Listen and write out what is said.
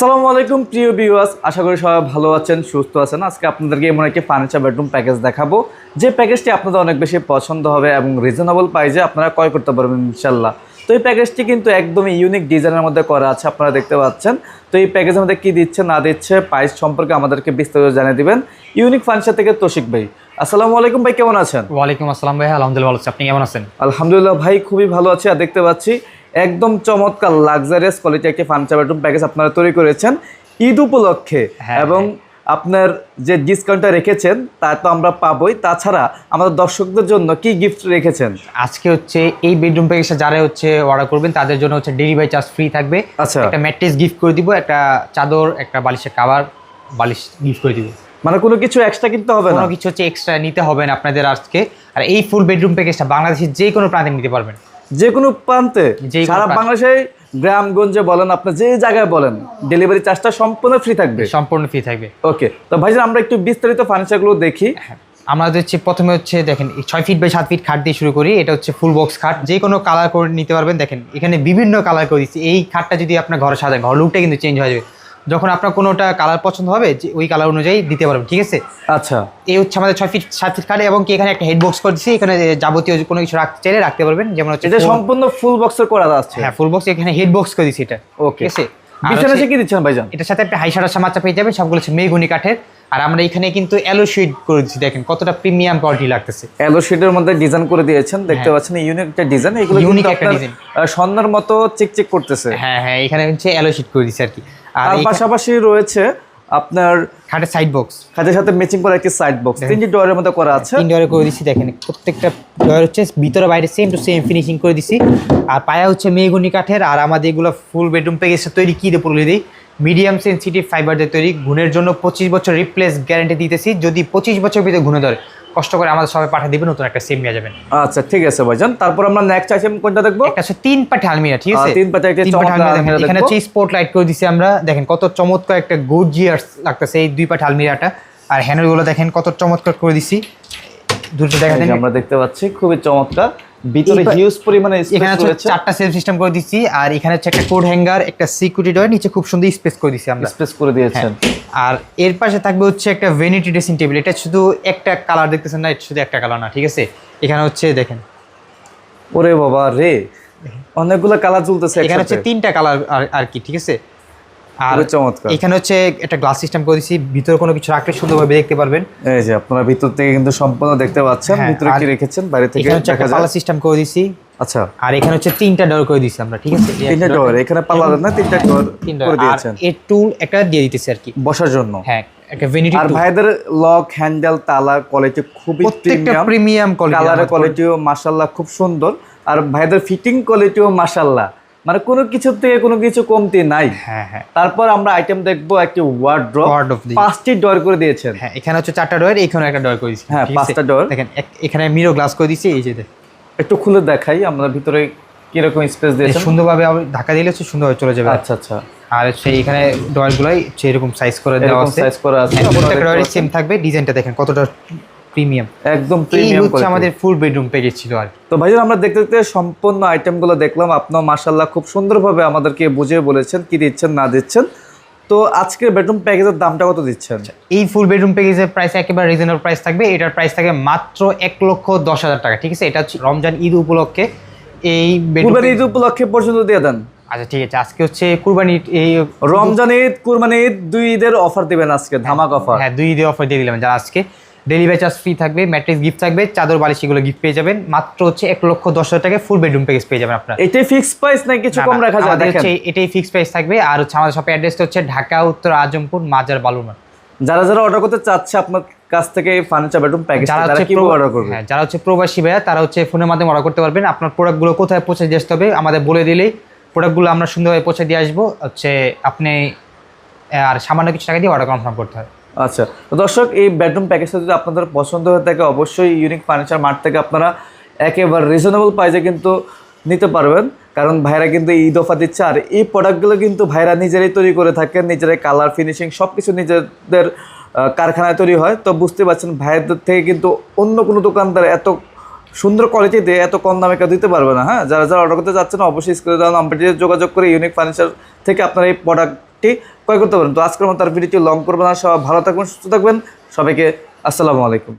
আসসালামু আলাইকুম প্রিয় ভিউয়ার্স আশা করি সবাই ভালো আছেন সুস্থ আছেন। আজকে আপনাদেরকে এমন একটি ফার্নিচার বেডরুম প্যাকেজ দেখাবো। যে প্যাকেজটি আপনাদের অনেক বেশি পছন্দ হবে এবং রিজনেবল প্রাইসে আপনারা ক্রয় করতে পারবেন ইনশাল্লাহ তো এই প্যাকেজটি কিন্তু একদমই ইউনিক ডিজাইনের মধ্যে করা আছে আপনারা দেখতে পাচ্ছেন। তো এই প্যাকেজের মধ্যে কী দিচ্ছে না দিচ্ছে প্রাইস সম্পর্কে আমাদেরকে বিস্তারিত জানিয়ে দিবেন। ইউনিক ফার্নিচার থেকে তোশিক ভাই। আসসালামু আলাইকুম ভাই কেমন আছেন? ওয়ালাইকুম আসসালাম ভাই আলহামদুলিল্লাহ ভালো আছি। আপনি কেমন আছেন? আলহামদুলিল্লাহ ভাই খুবই ভালো আছে। আর দেখতে পাচ্ছি একদম চমৎকার লাক্সারিয়াস কোয়ালিটি একটি ফার্নিচার বেডরুম প্যাকেজ আপনারা তৈরি করেছেন ঈদ উপলক্ষে। হ্যাঁ, এবং আপনার যে ডিসকাউন্টটা রেখেছেন তা তো আমরা পাবোই। তাছাড়া আমাদের দর্শকদের জন্য কি গিফট রেখেছেন? আজকে হচ্ছে এই বেডরুম প্যাকেজটা যারা হচ্ছে অর্ডার করবেন তাদের জন্য হচ্ছে ডেলিভারি চার্জ ফ্রি থাকবে। আচ্ছা। একটা ম্যাট্রেস গিফট করে দিব একটা চাদর একটা বালিশের কাভার বালিশ গিফট করে দিব। মানে কোনো কিছু এক্সট্রা কিনতে হবে না? কোনো কিছু হচ্ছে এক্সট্রা নিতে হবে না আপনাদের আজকে। আর এই ফুল বেডরুম প্যাকেজটা বাংলাদেশের যে কোনো প্রান্তে নিতে পারবেন। যে কোনো প্রান্তে। সারা বাংলাদেশে গ্রামগঞ্জে বলেন আপনি যে জায়গায় বলেন ডেলিভারি চার্জটা সম্পূর্ণ ফ্রি থাকবে। সম্পূর্ণ ফ্রি থাকবে। ওকে তো ভাইজান আমরা একটু বিস্তারিত ফার্নিচারগুলো দেখি। আমাদের হচ্ছে প্রথমে হচ্ছে দেখেন ছয় ফিট বাই সাত ফিট খাট দিয়ে শুরু করি এটা হচ্ছে ফুল বক্স খাট। যে কোনো কালার করে নিতে পারবেন দেখেন এখানে বিভিন্ন কালার করে দিচ্ছি। এই খাটটা যদি আপনার ঘরে সাজান ঘর লুকটা কিন্তু চেঞ্জ হয়ে যাবে। যখন আপনার কোনোটা কালার পছন্দ হবে ওই কালার অনুযায়ী দিতে পারবেন ঠিক আছে? আচ্ছা। এই হচ্ছে আমাদের ছয় ফিট সাত ফিট খাটে এবং কি এখানে একটা হেড বক্স করে দিচ্ছি এখানে যাবতীয় কোনো কিছু রাখতে চাইলে রাখতে পারবেন যেমন হচ্ছে এটা সম্পূর্ণ ফুল বক্সের করা আছে। হ্যাঁ ফুল বক্স এখানে হেড বক্স করে দিচ্ছি এটা ওকে ঠিক আছে? বিছানা কি দিচ্ছেন ভাইজান? এটার সাথে একটা হাই সারা সামাচা পেয়ে যাবেন সবগুলো হচ্ছে মেগুনি কাঠের। আর আমরা এখানে কিন্তু অ্যালো শেড করে দিচ্ছি দেখেন কতটা প্রিমিয়াম কোয়ালিটি লাগতেছে। অ্যালো শেডের মধ্যে ডিজাইন করে দিয়েছেন দেখতে পাচ্ছেন ইউনিক একটা ডিজাইন এগুলো হ্যাঁ। কিন্তু একটা। আহ, স্বর্ণের মতো চিকচিক করতেছে। হ্যাঁ হ্যাঁ এখানে হচ্ছে অ্যালো শেড করে দিচ্ছি আর কি। আর পাশাপাশি রয়েছে আপনার খাটের সাইড বক্স খাটের সাথে ম্যাচিং করা একটি সাইড বক্স তিনটি ডোরের মধ্যে করা আছে। তিন ডয়ারে করে দিচ্ছি দেখেন। প্রত্যেকটা ডয়ার হচ্ছে ভিতরে বাইরে সেম টু সেম ফিনিশিং করে দিচ্ছি আর পায়া হচ্ছে মেগুনি কাঠের আর আমাদের এগুলো ফুল বেডরুম প্যাকেজটা তৈরি কী দিয়ে বলে দিই? মিডিয়াম সেন্সিটিভ ফাইবার দিয়ে তৈরি। গুণের জন্য পঁচিশ বছর রিপ্লেস গ্যারান্টি দিতেছি। যদি পঁচিশ বছর ভিতরে ঘুরে ধরে কষ্ট করে আমাদের সবাই পাঠিয়ে দিবেন নতুন একটা সিম নিয়ে যাবেন। আচ্ছা ঠিক আছে ভাইজান। তারপর আমরা নেক্সট আইটেম কোনটা দেখব? একটা হচ্ছে তিন পাটি আলমিরা ঠিক আছে? তিন পাটি একটা চমৎকার এখানে। হচ্ছে স্পট লাইট করে দিছি আমরা। দেখেন কত চমৎকার একটা গুড গর্জিয়াস লাগতেছে এই দুই পাটি আলমিরাটা। আর হ্যান্ডেলগুলো দেখেন কত চমৎকার করে দিছি। দুটো দেখা আমরা দেখতে পাচ্ছি খুবই চমৎকার। ভিতরে হিউজ পরিমাণে এখানে স্পেস হচ্ছে চারটা সেলফ সিস্টেম করে দিচ্ছি আর এখানে হচ্ছে একটা কোড হ্যাঙ্গার একটা সিকিউরিটি ডোর নিচে খুব সুন্দর স্পেস করে দিচ্ছি আমরা। স্পেস করে দিয়েছেন। আর এর পাশে থাকবে হচ্ছে একটা ভেনিটি ড্রেসিং টেবিল এটা শুধু একটা কালার দেখতেছেন না এটা শুধু একটা কালার না ঠিক আছে? এখানে হচ্ছে দেখেন। ওরে বাবা রে অনেকগুলো কালার চলতেছে এখানে হচ্ছে তিনটা কালার আর কি ঠিক আছে? আর চমৎকার। এখানে হচ্ছে একটা গ্লাস সিস্টেম করে ভিতরে কোনো কিছু রাখলে সুন্দরভাবে দেখতে পারবেন। এই যে আপনারা ভিতর থেকে কিন্তু সম্পূর্ণ দেখতে পাচ্ছেন হ্যাঁ, ভিতরে কি রেখেছেন বাইরে থেকে দেখা যায়? পালা সিস্টেম করে দিচ্ছি আচ্ছা। আর এখানে হচ্ছে তিনটা ডোর করে দিচ্ছি আমরা ঠিক আছে? তিনটা ডোর এখানে পাল্লা না? তিনটা ডোর করে আর দিয়েছেন। এর টুল একটা দিয়ে দিতেছি আর কি। বসার জন্য। হ্যাঁ একটা ভেনিটি আর ভাইদের লক হ্যান্ডেল তালা কোয়ালিটি খুবই প্রত্যেকটা প্রিমিয়াম প্রিমিয়াম কালারের কোয়ালিটি কোয়ালিটিও খুব সুন্দর। আর ভাইদের ফিটিং কোয়ালিটিও মানে কোনো কিছু থেকে কোনো কিছু কমতি নাই। হ্যাঁ হ্যাঁ। তারপর আমরা আইটেম দেখব একটি ওয়ার্ড্রপ। পাঁচটি ডোর করে দিয়েছেন। হ্যাঁ এখানে হচ্ছে চারটা ডোর এখানে একটা ডোর করে দিচ্ছি হ্যাঁ, পাঁচটা door। দেখেন এখানে মিরো গ্লাস করে দিচ্ছি এই যে একটু খুলে দেখাই আমরা ভিতরে কীরকম স্পেস দিয়েছেন। সুন্দরভাবে ঢাকা দিলে হচ্ছে সুন্দরভাবে চলে যাবে। আচ্ছা আচ্ছা। আর সেই এখানে ডয়ারগুলোই সেরকম সাইজ করে দেওয়া আছে। সাইজ করা আছে। হ্যাঁ, প্রত্যেকটা ডয়ারে সেম থাকবে। ডিজাইনটা দেখেন কতটা প্রিমিয়াম একদম প্রিমিয়াম হচ্ছে আমাদের ফুল বেডরুম প্যাকেজ ছিল আর তো ভাইজান আমরা দেখতে দেখতে সম্পূর্ণ আইটেমগুলো দেখলাম। আপনার মাশাল্লাহ খুব সুন্দরভাবে আমাদেরকে বুঝিয়ে বলেছেন কি দিচ্ছেন না দিচ্ছেন। তো আজকের বেডরুম প্যাকেজের দামটা কত দিচ্ছেন? এই ফুল বেডরুম প্যাকেজের প্রাইস একেবারে রিজনেবল প্রাইস থাকবে। এটার প্রাইস থাকবে মাত্র এক লক্ষ দশ হাজার টাকা ঠিক আছে? এটা হচ্ছে রমজান ঈদ উপলক্ষে এই বেডরুম ঈদ উপলক্ষে পর্যন্ত দিয়ে দেন। আচ্ছা ঠিক আছে। আজকে হচ্ছে কুরবানি এই রমজান ঈদ কুরবানি ঈদ দুই ঈদের অফার দিবেন আজকে ধামাক অফার হ্যাঁ দুই ঈদে অফার দিয়ে দিলাম। যারা আজকে ডেলিভারি চার্জ ফ্রি থাকবে ম্যাট্রিক্স গিফট থাকবে চাদর বালিশ এগুলো গিফট পেয়ে যাবেন। মাত্র হচ্ছে এক লক্ষ দশ হাজার টাকায় ফুল বেডরুম প্যাকেজ পেয়ে যাবেন আপনারা। এটাই ফিক্স প্রাইস না কিছু কম রাখা আমাদের হচ্ছে এটাই ফিক্স প্রাইস থাকবে। আর হচ্ছে আমাদের শপের অ্যাড্রেসটা হচ্ছে ঢাকা উত্তর আজমপুর মাজার বালুরমাঠ যারা যারা অর্ডার করতে চাচ্ছে আপনার কাছ থেকে এই ফার্নিচার বেডরুম প্যাকেজ যারা তারা হচ্ছে কি অর্ডার করবে? হ্যাঁ, যারা হচ্ছে প্রবাসী ভাইয়া তারা হচ্ছে ফোনের মাধ্যমে অর্ডার করতে পারবেন। আপনার প্রোডাক্টগুলো কোথায় পৌঁছে দিয়ে আসতে হবে আমাদের বলে দিলেই প্রোডাক্টগুলো আমরা সুন্দরভাবে পৌঁছে দিয়ে আসব। হচ্ছে আপনি আর সামান্য কিছু টাকা দিয়ে অর্ডার কনফার্ম করতে হয়। আচ্ছা দর্শক, এই বেডরুম প্যাকেজটা যদি আপনাদের পছন্দ হয়ে থাকে, অবশ্যই ইউনিক ফার্নিচার মার্ট থেকে আপনারা একেবারে রিজনেবল প্রাইসে কিন্তু নিতে পারবেন। কারণ ভাইরা কিন্তু ঈদ অফার দিচ্ছে, আর এই প্রোডাক্টগুলো কিন্তু ভাইরা নিজেরাই তৈরি করে থাকেন, নিজেরাই কালার ফিনিশিং সব কিছু নিজেদের কারখানায় তৈরি হয়। তো বুঝতে পারছেন, ভাইদের থেকে কিন্তু অন্য কোনো দোকানদার এত সুন্দর কোয়ালিটিতে এত কম দামে কেউ দিতে পারবে না হ্যাঁ? যারা যারা অর্ডার করতে চাচ্ছেন, অবশ্যই স্ক্রিনে দেওয়া নাম্বারটিতে যোগাযোগ করে ইউনিক ফার্নিচার থেকে আপনারা এই প্রোডাক্টটি ক্রয় করতে পারেন। তো আজকের মতো আর ভিডিওটি লং করবেন না। সব ভালো থাকবেন, সুস্থ থাকবেন। সবাইকে আসসালামু আলাইকুম।